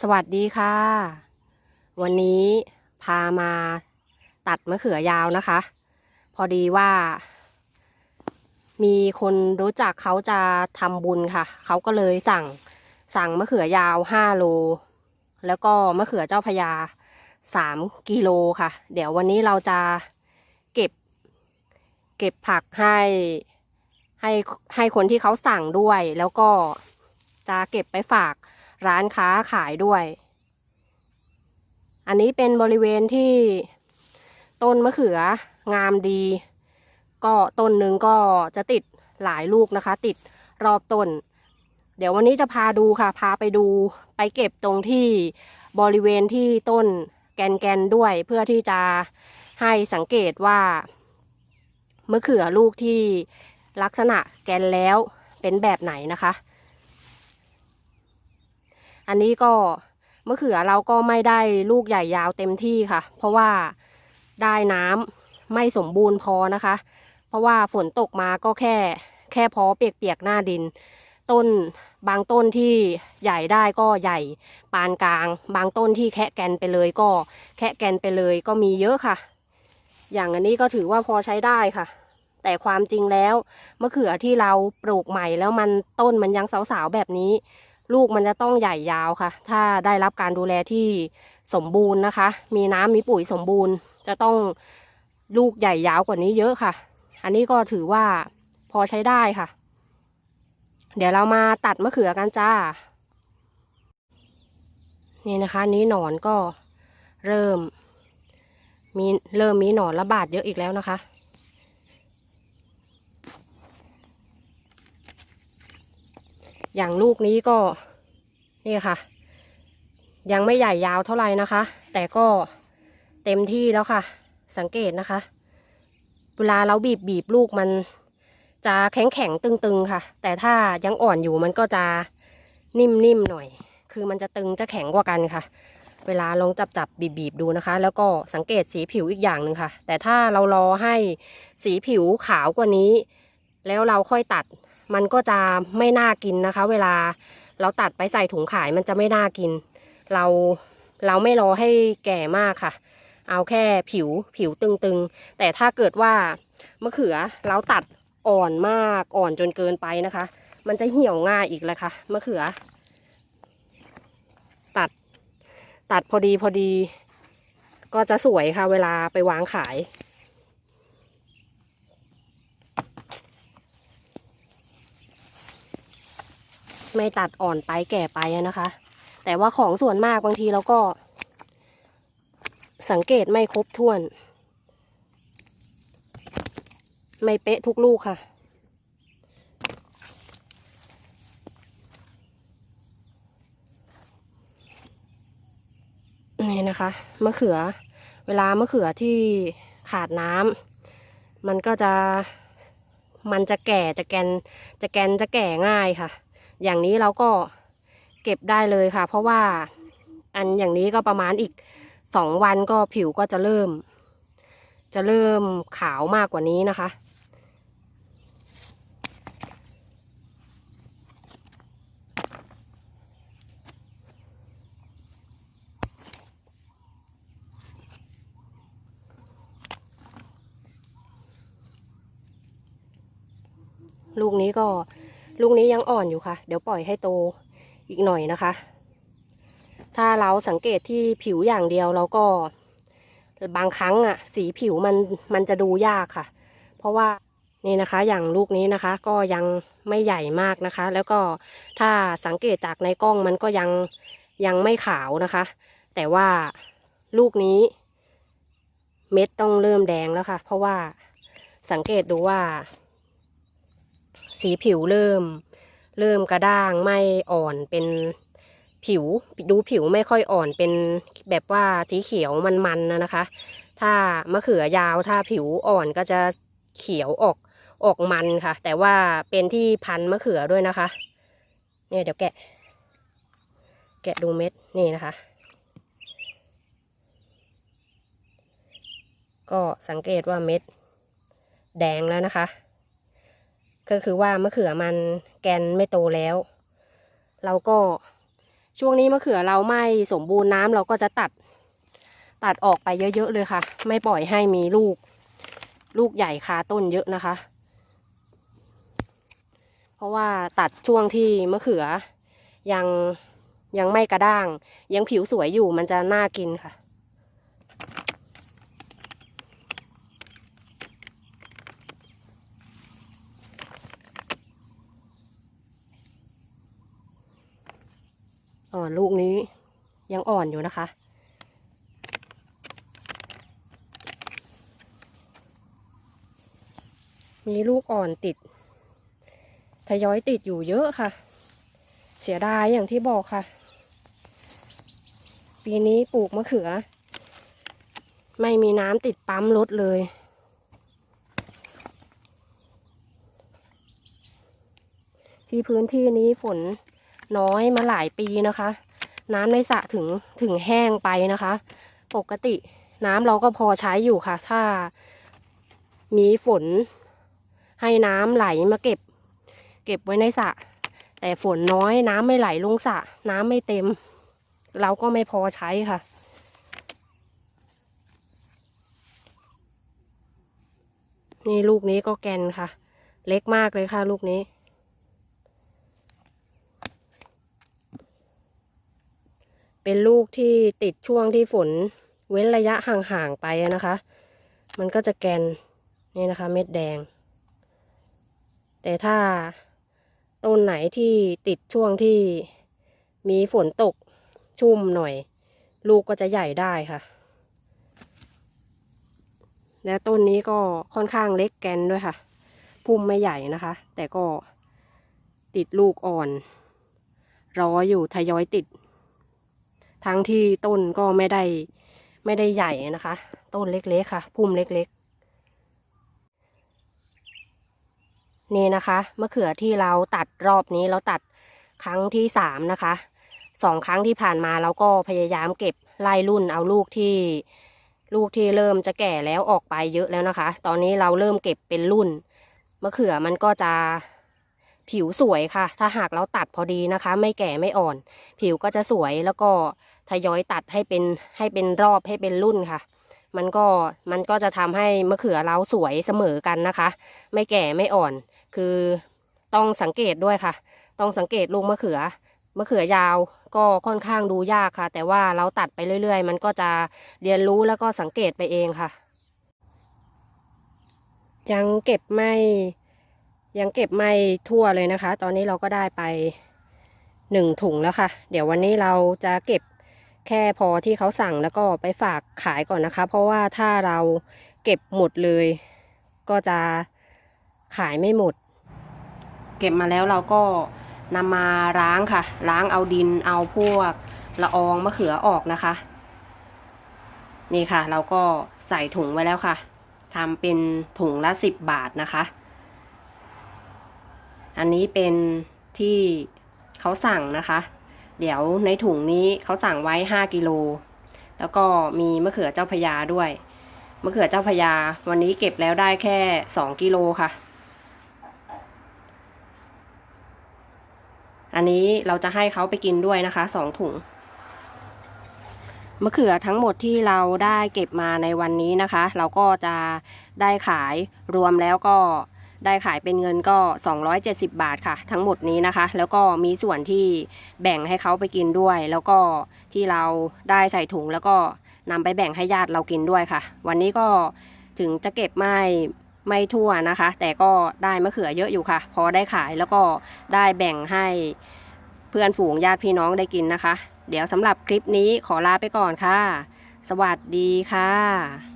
สวัสดีค่ะ วันนี้พามาตัดมะเขือยาวนะคะ พอดีว่า มีคนรู้จักเขาจะทำบุญค่ะ เขาก็เลยสั่งสั่งมะเขือยาว5โล แล้วก็มะเขือเจ้าพระยา3กิโลค่ะ เดี๋ยววันนี้เราจะเก็บ เก็บผักให้ให้ให้คนที่เขาสั่งด้วย แล้วก็จะเก็บไปฝาก ร้านค้าขายด้วย อันนี้เป็นบริเวณที่ต้นมะเขืองามดี ก็ต้นหนึ่งก็จะติดหลายลูกนะคะ ติดรอบต้น เดี๋ยววันนี้จะพาดูค่ะ พาไปดูไปเก็บตรงที่บริเวณที่ต้นแกนๆด้วย เพื่อที่จะให้สังเกตว่ามะเขือลูกที่ลักษณะแกนแล้วเป็นแบบไหนนะคะ อันนี้ก็มะเขือเราก็ไม่ได้ลูกใหญ่ยาวเต็มที่ค่ะ เพราะว่าได้น้ำไม่สมบูรณ์พอนะคะ เพราะว่าฝนตกมาก็แค่แค่พอเปียกๆหน้าดิน ต้นบางต้นที่ใหญ่ได้ก็ใหญ่ปานกลาง บางต้นที่แคะแกนไปเลยก็แคะแกนไปเลยก็มีเยอะค่ะ อย่างอันนี้ก็ถือว่าพอใช้ได้ค่ะ แต่ความจริงแล้วมะเขือที่เราปลูกใหม่แล้วมันต้นมันยังสาวๆแบบนี้ ลูกมันจะต้องใหญ่ยาวค่ะ ถ้าได้รับการดูแลที่สมบูรณ์นะคะ มีน้ำมีปุ๋ยสมบูรณ์ จะต้องลูกใหญ่ยาวกว่านี้เยอะค่ะ อันนี้ก็ถือว่าพอใช้ได้ค่ะ เดี๋ยวเรามาตัดมะเขือกันจ้า นี่นะคะ นี้หนอนก็เริ่ม มีเริ่มมีหนอนระบาดเยอะอีกแล้วนะคะ อย่างลูกนี้ก็นี่ค่ะ ยังไม่ใหญ่ยาวเท่าไหร่นะคะ แต่ก็เต็มที่แล้วค่ะ สังเกตนะคะ เวลาเราบีบบีบลูกมันจะแข็งแข็งตึงๆค่ะ แต่ถ้ายังอ่อนอยู่มันก็จะนิ่มๆหน่อย คือมันจะตึงจะแข็งกว่ากันค่ะ เวลาลองจับจับบีบบีบดูนะคะ แล้วก็สังเกตสีผิวอีกอย่างหนึ่งค่ะ แต่ถ้าเรารอให้สีผิวขาวกว่านี้ แล้วเราค่อยตัด มันก็จะไม่น่ากินนะคะ เวลาเราตัดไปใส่ถุงขายมันจะไม่น่ากิน เราเราไม่รอให้แก่มากค่ะ เอาแค่ผิวผิวตึงๆ แต่ถ้าเกิดว่ามะเขือเราตัดอ่อนมากอ่อนจนเกินไปนะคะ มันจะเหี่ยวง่ายอีกเลยค่ะมะเขือ ตัดตัดพอดีพอดี ก็จะสวยค่ะ เวลาไปวางขาย ไม่ตัดอ่อนไปแก่ไปนะคะ แต่ว่าของส่วนมากบางทีเราก็ สังเกตไม่ครบถ้วน ไม่เป๊ะทุกลูกค่ะนี่นะคะมะเขือ เวลามะเขือที่ขาดน้ำมันก็จะมันจะแก่จะแกนจะแกนจะแก่ง่ายค่ะ อย่างนี้เราก็เก็บได้เลยค่ะ เพราะว่าอันอย่างนี้ก็ประมาณอีกสองวันก็ผิวก็จะเริ่ม จะเริ่มขาวมากกว่านี้นะคะ ลูกนี้ก็ ลูกนี้ยังอ่อนอยู่ค่ะ เดี๋ยวปล่อยให้โตอีกหน่อยนะคะ ถ้าเราสังเกตที่ผิวอย่างเดียวเราก็บางครั้งอะสีผิวมันมันจะดูยากค่ะ เพราะว่านี่นะคะ อย่างลูกนี้นะคะ ก็ยังไม่ใหญ่มากนะคะ แล้วก็ถ้าสังเกตจากในกล้องมันก็ยังยังไม่ขาวนะคะ แต่ว่าลูกนี้ เม็ดต้องเริ่มแดงแล้วค่ะ เพราะว่าสังเกตดูว่า สีผิวเริ่ม เริ่มกระด้างไม่อ่อนเป็นผิวดูผิวไม่ค่อยอ่อนเป็นแบบว่าสีเขียวมันๆนะนะคะ ถ้ามะเขือยาวถ้าผิวอ่อนก็จะเขียวออกออกมันค่ะ แต่ว่าเป็นที่พันมะเขือด้วยนะคะ เนี่ยเดี๋ยวแกะ แกะดูเม็ดนี่นะคะ ก็สังเกตว่าเม็ดแดงแล้วนะคะ ก็คือว่ามะเขือมันแกนไม่โตแล้ว เราก็ช่วงนี้มะเขือเราไม่สมบูรณ์น้ำเราก็จะตัดตัดออกไปเยอะๆเลยค่ะ ไม่ปล่อยให้มีลูก ลูกใหญ่คาต้นเยอะนะคะ เพราะว่าตัดช่วงที่มะเขือยังยังไม่กระด้าง ยังผิวสวยอยู่มันจะน่ากินค่ะ อนลูกนี้ยังอ่อนอยู่นะคะ มีลูกอ่อนติด ทยอยติดอยู่เยอะค่ะ เสียดายอย่างที่บอกค่ะ ปีนี้ปลูกมะเขือ ไม่มีน้ำติดปั๊มลดเลยที่พื้นที่นี้ฝน น้อยมาหลายปีนะคะ น้ำในสระถึงถึงแห้งไปนะคะ ปกติน้ำเราก็พอใช้อยู่ค่ะ ถ้ามีฝนให้น้ำไหลมาเก็บ เก็บไว้ในสระแต่ฝนน้อยน้ำไม่ไหลลงสระน้ำไม่เต็ม เราก็ไม่พอใช้ค่ะนี่ลูกนี้ก็แกนค่ะ เล็กมากเลยค่ะ ลูกนี้ เป็นลูกที่ติดช่วงที่ฝนเว้นระยะห่างๆไปนะคะ มันก็จะแกนนี่นะคะ เม็ดแดง แต่ถ้าต้นไหนที่ติดช่วงที่มีฝนตกชุ่มหน่อย ลูกก็จะใหญ่ได้ค่ะ และต้นนี้ก็ค่อนข้างเล็กแกนด้วยค่ะ พุ่มไม่ใหญ่นะคะ แต่ก็ติดลูกอ่อน รออยู่ทยอยติด ทั้งที่ต้นก็ไม่ได้ไม่ได้ใหญ่นะคะ ต้นเล็กๆค่ะ พุ่มเล็กๆ นี่นะคะมะเขือที่เราตัดรอบนี้เราตัดครั้งที่สามนะคะสองครั้งที่ผ่านมาเราก็พยายามเก็บไล่รุ่นเอาลูกที่ลูกที่เริ่มจะแก่แล้วออกไปเยอะแล้วนะคะ ตอนนี้เราเริ่มเก็บเป็นรุ่นมะเขือมันก็จะผิวสวยค่ะ ถ้าหากเราตัดพอดีนะคะ ไม่แก่ไม่อ่อน ผิวก็จะสวยแล้วก็ ทยอยตัดให้เป็นให้เป็นรอบให้เป็นรุ่นค่ะ มันก็มันก็จะทำให้มะเขือเราสวยเสมอกันนะคะ ไม่แก่ไม่อ่อน คือต้องสังเกตด้วยค่ะ ต้องสังเกตลูกมะเขือมะเขือยาวก็ค่อนข้างดูยากค่ะ แต่ว่าเราตัดไปเรื่อย ๆ มันก็จะเรียนรู้แล้วก็สังเกตไปเองค่ะ ยังเก็บไม่ยังเก็บไม่ทั่วเลยนะคะ ตอนนี้เราก็ได้ไปหนึ่งถุงแล้วค่ะ เดี๋ยววันนี้เราจะเก็บ แค่พอที่เขาสั่งแล้วก็ไปฝากขายก่อนนะคะ เพราะว่าถ้าเราเก็บหมดเลย ก็จะขายไม่หมด เก็บมาแล้วเราก็นำมาล้างค่ะ ล้างเอาดินเอาพวกละอองมะเขือออกนะคะ นี่ค่ะ เราก็ใส่ถุงไว้แล้วค่ะทำเป็นถุงละสิบบาทนะคะ อันนี้เป็นที่เขาสั่งนะคะ เดี๋ยวในถุงนี้เขาสั่งไว้ห้ากิโล แล้วก็มีมะเขือเจ้าพยาด้วย มะเขือเจ้าพยา วันนี้เก็บแล้วได้แค่สองกิโลค่ะ อันนี้เราจะให้เขาไปกินด้วยนะคะสองถุง มะเขือทั้งหมดที่เราได้เก็บมาในวันนี้นะคะ เราก็จะได้ขายรวมแล้วก็ ได้ขายเป็นเงินก็ 270 บาทค่ะ ทั้งหมดนี้นะคะ แล้วก็มีส่วนที่แบ่งให้เขาไปกินด้วย แล้วก็ที่เราได้ใส่ถุงแล้วก็นำไปแบ่งให้ญาติเรากินด้วยค่ะ วันนี้ก็ถึงจะเก็บไม่ไม่ทั่วนะคะ แต่ก็ได้มะเขือเยอะอยู่ค่ะ พอได้ขายแล้วก็ได้แบ่งให้เพื่อนฝูงญาติพี่น้องได้กินนะคะ เดี๋ยวสำหรับคลิปนี้ขอลาไปก่อนค่ะ สวัสดีค่ะ